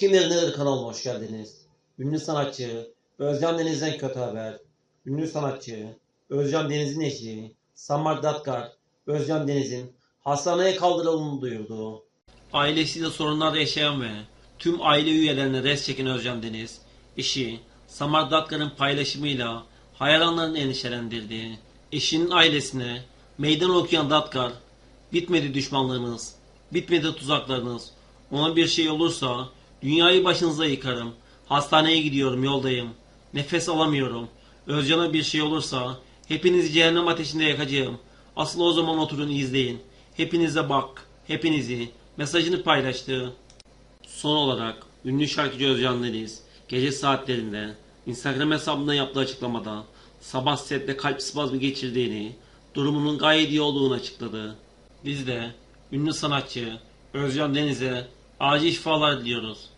Kim Nedir kanalına hoş geldiniz. Ünlü sanatçı Özcan Deniz'den kötü haber. Ünlü sanatçı Özcan Deniz'in eşi Samar Datkar Özcan Deniz'in hastaneye kaldırıldığını duyurdu. Ailesiyle sorunlar yaşayan ve tüm aile üyelerine res çeken Özcan Deniz, eşi Samar Datkar'ın paylaşımıyla hayranlarını endişelendirdi. Eşinin ailesine meydan okuyan Datkar, bitmedi düşmanlığınız, bitmedi tuzaklarınız, ona bir şey olursa dünyayı başınıza yıkarım, hastaneye gidiyorum yoldayım, nefes alamıyorum, Özcan'a bir şey olursa hepinizi cehennem ateşinde yakacağım, asıl o zaman oturun izleyin, hepinize bak, hepinizi, mesajını paylaştı. Son olarak ünlü şarkıcı Özcan Deniz gece saatlerinde Instagram hesabından yaptığı açıklamada sabah sette kalp spazmı geçirdiğini, durumunun gayet iyi olduğunu açıkladı. Biz de ünlü sanatçı Özcan Deniz'e acil şifalar diliyoruz.